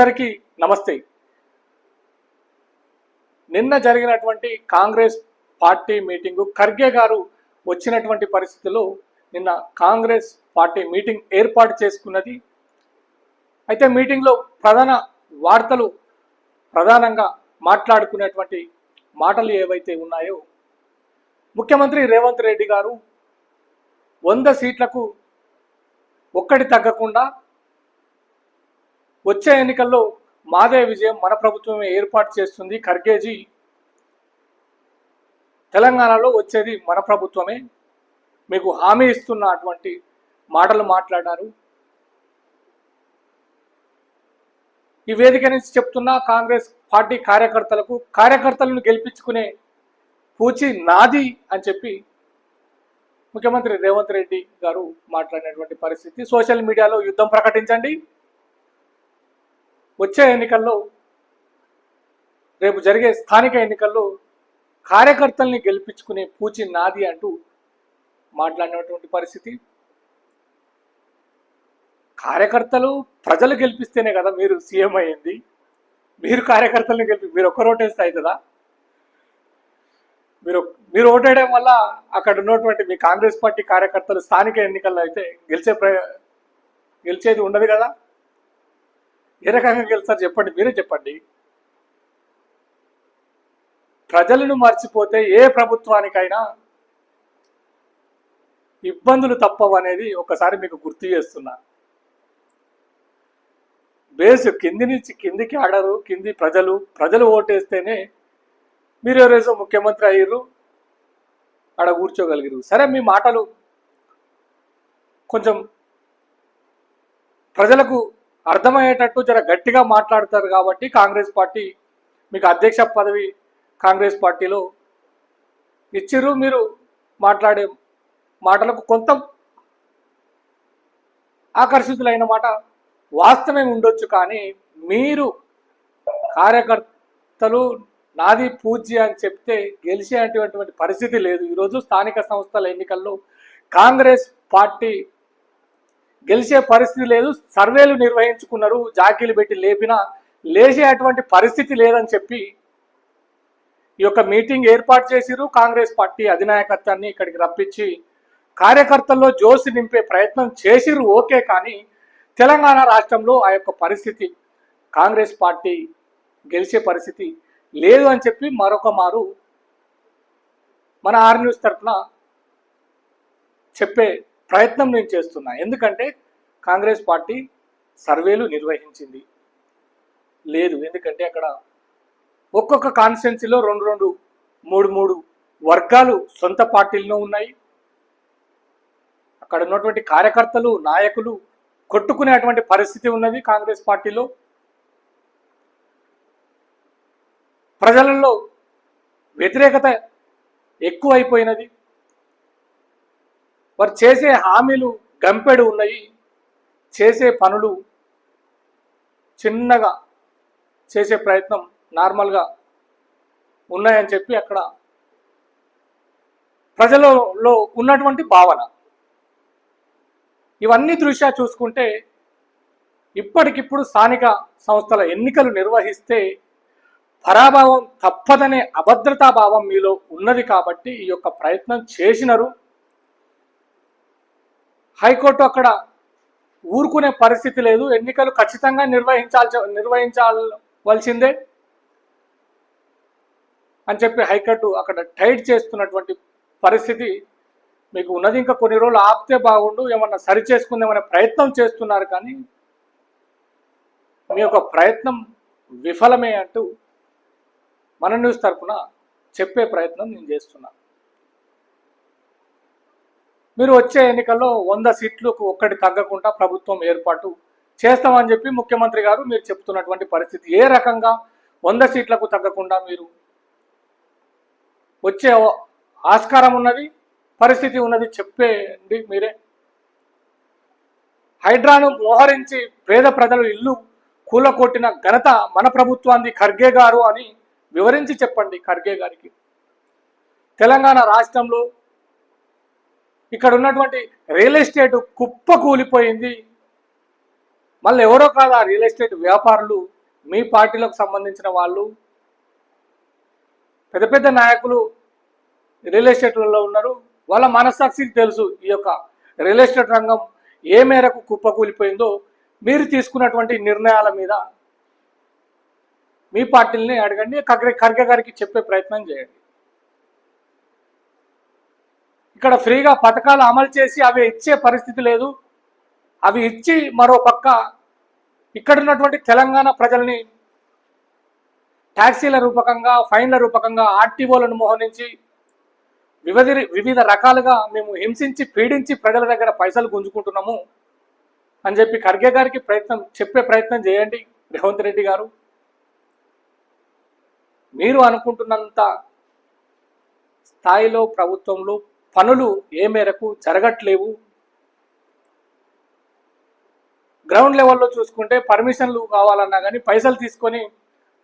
అందరికీ నమస్తే. నిన్న జరిగినటువంటి కాంగ్రెస్ పార్టీ మీటింగు ఖర్గే గారు వచ్చినటువంటి పరిస్థితుల్లో నిన్న కాంగ్రెస్ పార్టీ మీటింగ్ ఏర్పాటు చేసుకున్నది. అయితే మీటింగ్లో ప్రధాన వార్తలు ప్రధానంగా మాట్లాడుకునేటువంటి మాటలు ఏవైతే ఉన్నాయో ముఖ్యమంత్రి రేవంత్ రెడ్డి గారు వంద సీట్లకు ఒక్కటి తగ్గకుండా వచ్చే ఎన్నికల్లో మాదే విజయం మన ప్రభుత్వమే ఏర్పాటు చేస్తుంది. ఖర్గేజీ తెలంగాణలో వచ్చేది మన ప్రభుత్వమే. మీకు హామీ ఇస్తున్న అటువంటి మాటలు మాట్లాడారు. ఈ వేదిక నుంచి చెప్తున్న కాంగ్రెస్ పార్టీ కార్యకర్తలకు కార్యకర్తలను గెలిపించుకునే పూచి నాది అని చెప్పి ముఖ్యమంత్రి రేవంత్ రెడ్డి గారు మాట్లాడినటువంటి పరిస్థితి. సోషల్ మీడియాలో యుద్ధం ప్రకటించండి. వచ్చే ఎన్నికల్లో రేపు జరిగే స్థానిక ఎన్నికల్లో కార్యకర్తల్ని గెలిపించుకునే పూచి నాది అంటూ మాట్లాడినటువంటి పరిస్థితి. కార్యకర్తలు ప్రజలు గెలిపిస్తేనే కదా మీరు సీఎం అయ్యింది. మీరు కార్యకర్తలను గెలిపి మీరు ఒక్కరు ఓటేస్తే అవుతుందా మీరు మీరు ఓటేయడం వల్ల అక్కడ ఉన్నటువంటి మీ కాంగ్రెస్ పార్టీ కార్యకర్తలు స్థానిక ఎన్నికల్లో అయితే గెలిచే ప్ర గెలిచేది ఉండదు కదా? ఏ రకంగా గెలుస్తారు చెప్పండి మీరే చెప్పండి. ప్రజలను మర్చిపోతే ఏ ప్రభుత్వానికైనా ఇబ్బందులు తప్పవు అనేది ఒకసారి మీకు గుర్తు చేస్తున్నా. బేస్ కింది నుంచి కిందికి ఆడరు కింది ప్రజలు ప్రజలు ఓటేస్తేనే మీరు ఎవరేసో ముఖ్యమంత్రి అయ్యారు ఆడ కూర్చోగలిగారు సరే మీ మాటలు కొంచెం ప్రజలకు అర్థమయ్యేటట్టు జర గట్టిగా మాట్లాడతారు కాబట్టి కాంగ్రెస్ పార్టీ మీకు అధ్యక్ష పదవి కాంగ్రెస్ పార్టీలో ఇచ్చిర్రు మీరు మాట్లాడే మాటలకు కొంత ఆకర్షితులైన మాట వాస్తవమే ఉండొచ్చు కానీ మీరు కార్యకర్తలు నాది పూజ్య అని చెప్తే గెలిచేటువంటి పరిస్థితి లేదు. ఈరోజు స్థానిక సంస్థల ఎన్నికల్లో కాంగ్రెస్ పార్టీ గెలిచే పరిస్థితి లేదు. సర్వేలు నిర్వహించుకున్నారు. జాకీలు పెట్టి లేపినా లేచేటువంటి పరిస్థితి లేదని చెప్పి ఈ యొక్క మీటింగ్ ఏర్పాటు చేసిరు కాంగ్రెస్ పార్టీ అధినాయకత్వాన్ని ఇక్కడికి రప్పించి కార్యకర్తల్లో జోసి నింపే ప్రయత్నం చేసిరు ఓకే కానీ తెలంగాణ రాష్ట్రంలో ఆ యొక్క పరిస్థితి కాంగ్రెస్ పార్టీ గెలిచే పరిస్థితి లేదు అని చెప్పి మరొక మారు మన ఆర్ న్యూస్ తరఫున చెప్పే ప్రయత్నం నేను చేస్తున్నా. ఎందుకంటే కాంగ్రెస్ పార్టీ సర్వేలు నిర్వహించింది. లేదు ఎందుకంటే అక్కడ ఒక్కొక్క కాన్స్టిట్యున్సీలో రెండు రెండు మూడు మూడు వర్గాలు సొంత పార్టీల్లో ఉన్నాయి. అక్కడ ఉన్నటువంటి కార్యకర్తలు నాయకులు కొట్టుకునేటువంటి పరిస్థితి ఉన్నది కాంగ్రెస్ పార్టీలో. ప్రజలలో వ్యతిరేకత ఎక్కువైపోయినది. వారు చేసే హామీలు గంపెడు ఉన్నాయి. చేసే పనులు చిన్నగా చేసే ప్రయత్నం నార్మల్గా ఉన్నాయని చెప్పి అక్కడ ప్రజలలో ఉన్నటువంటి భావన. ఇవన్నీ దృష్ట్యా చూసుకుంటే ఇప్పటికిప్పుడు స్థానిక సంస్థల ఎన్నికలు నిర్వహిస్తే పరాభావం తప్పదనే అభద్రతా భావం మీలో ఉన్నది కాబట్టి ఈ యొక్క ప్రయత్నం చేసినారు. హైకోర్టు అక్కడ ఊరుకునే పరిస్థితి లేదు. ఎన్నికలు ఖచ్చితంగా నిర్వహించాల్సి నిర్వహించవలసిందే అని చెప్పి హైకోర్టు అక్కడ టైట్ చేస్తున్నటువంటి పరిస్థితి మీకు ఉన్నది. ఇంకా కొన్ని రోజులు ఆపితే బాగుండు ఏమన్నా సరి చేసుకుందామనే ప్రయత్నం చేస్తున్నారు కానీ మీ యొక్క ప్రయత్నం విఫలమే అంటూ మన న్యూస్ తరఫున చెప్పే ప్రయత్నం నేను చేస్తున్నాను మీరు వచ్చే ఎన్నికల్లో వంద సీట్లకు ఒక్కటి తగ్గకుండా ప్రభుత్వం ఏర్పాటు చేస్తామని చెప్పి ముఖ్యమంత్రి గారు మీరు చెప్తున్నటువంటి పరిస్థితి. ఏ రకంగా వంద సీట్లకు తగ్గకుండా మీరు వచ్చే ఆస్కారం ఉన్నది పరిస్థితి ఉన్నది చెప్పేయండి మీరే. హైడ్రాను మోహరించి పేద ప్రజలు ఇల్లు కూలకొట్టిన ఘనత మన ప్రభుత్వాన్ని ఖర్గే గారు అని వివరించి చెప్పండి ఖర్గే గారికి. తెలంగాణ రాష్ట్రంలో ఇక్కడ ఉన్నటువంటి రియల్ ఎస్టేట్ కుప్ప కూలిపోయింది. మళ్ళీ ఎవరో కాదు ఆ రియల్ ఎస్టేట్ వ్యాపారులు మీ పార్టీలకు సంబంధించిన వాళ్ళు. పెద్ద పెద్ద నాయకులు రియల్ ఎస్టేట్లలో ఉన్నారు. వాళ్ళ మనస్సాక్షికి తెలుసు ఈ యొక్క రియల్ ఎస్టేట్ రంగం ఏ మేరకు కుప్పకూలిపోయిందో మీరు తీసుకున్నటువంటి నిర్ణయాల మీద మీ పార్టీలని అడగండి. ఖర్గే ఖర్గే గారికి చెప్పే ప్రయత్నం చేయండి. ఇక్కడ ఫ్రీగా పథకాలు అమలు చేసి అవి ఇచ్చే పరిస్థితి లేదు. అవి ఇచ్చి మరో పక్క ఇక్కడ ఉన్నటువంటి తెలంగాణ ప్రజల్ని ట్యాక్సీల రూపకంగా ఫైన్ల రూపకంగా ఆర్టీఓలను మోహరించి వివిధ వివిధ రకాలుగా మేము హింసించి పీడించి ప్రజల దగ్గర పైసలు గుంజుకుంటున్నాము అని చెప్పి ఖర్గే గారికి ప్రయత్నం చెప్పే ప్రయత్నం చేయండి రేవంత్ రెడ్డి గారు. మీరు అనుకుంటున్నంత స్థాయిలో ప్రభుత్వంలో పనులు ఏ మేరకు జరగట్లేవు. గ్రౌండ్ లెవెల్లో చూసుకుంటే పర్మిషన్లు కావాలన్నా కానీ పైసలు తీసుకొని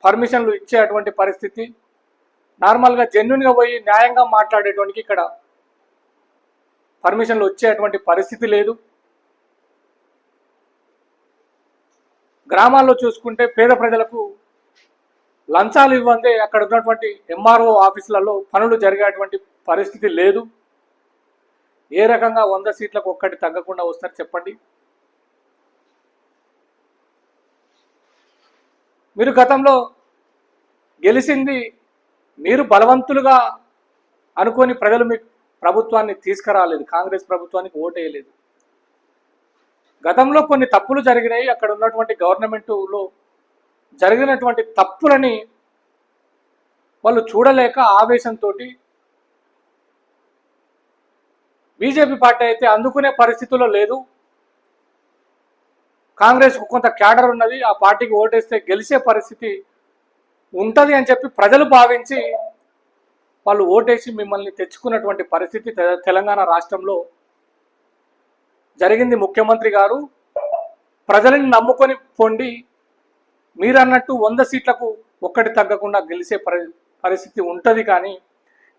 పర్మిషన్లు ఇచ్చేటువంటి పరిస్థితి. నార్మల్గా జెన్యున్గా పోయి న్యాయంగా మాట్లాడేటువంటి ఇక్కడ పర్మిషన్లు వచ్చేటువంటి పరిస్థితి లేదు. గ్రామాల్లో చూసుకుంటే పేద ప్రజలకు లంచాలు ఇవ్వందే అక్కడ ఉన్నటువంటి ఎంఆర్ఓ ఆఫీసులలో పనులు జరిగేటువంటి పరిస్థితి లేదు. ఏ రకంగా వంద సీట్లకు ఒక్కటి తగ్గకుండా వస్తారు చెప్పండి? మీరు గతంలో గెలిచింది మీరు బలవంతులుగా అనుకొని ప్రజలు మీ ప్రభుత్వాన్ని తీసుకురాలేదు కాంగ్రెస్ ప్రభుత్వానికి ఓటేయలేదు. గతంలో కొన్ని తప్పులు జరిగినాయి అక్కడ ఉన్నటువంటి గవర్నమెంటులో జరిగినటువంటి తప్పులని వాళ్ళు చూడలేక ఆవేశంతో బీజేపీ పార్టీ అయితే అందుకునే పరిస్థితుల్లో లేదు. కాంగ్రెస్కు కొంత క్యాడర్ ఉన్నది ఆ పార్టీకి ఓటేస్తే గెలిచే పరిస్థితి ఉంటుంది అని చెప్పి ప్రజలు భావించి వాళ్ళు ఓటేసి మిమ్మల్ని తెచ్చుకున్నటువంటి పరిస్థితి తెలంగాణ రాష్ట్రంలో జరిగింది. ముఖ్యమంత్రి గారు ప్రజలను నమ్ముకొని పొండి మీరన్నట్టు వంద సీట్లకు ఒక్కటి తగ్గకుండా గెలిచే పరి పరిస్థితి ఉంటుంది కానీ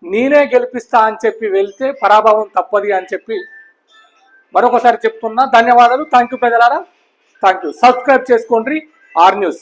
నేనే గెలిపిస్తా అని చెప్పి వెళ్తే పరాభవం తప్పది అని చెప్పి మరొకసారి చెప్తున్నా. ధన్యవాదాలు. థ్యాంక్ యూ ప్రజలారా. థ్యాంక్ యూ సబ్స్క్రైబ్ చేసుకోండి. R news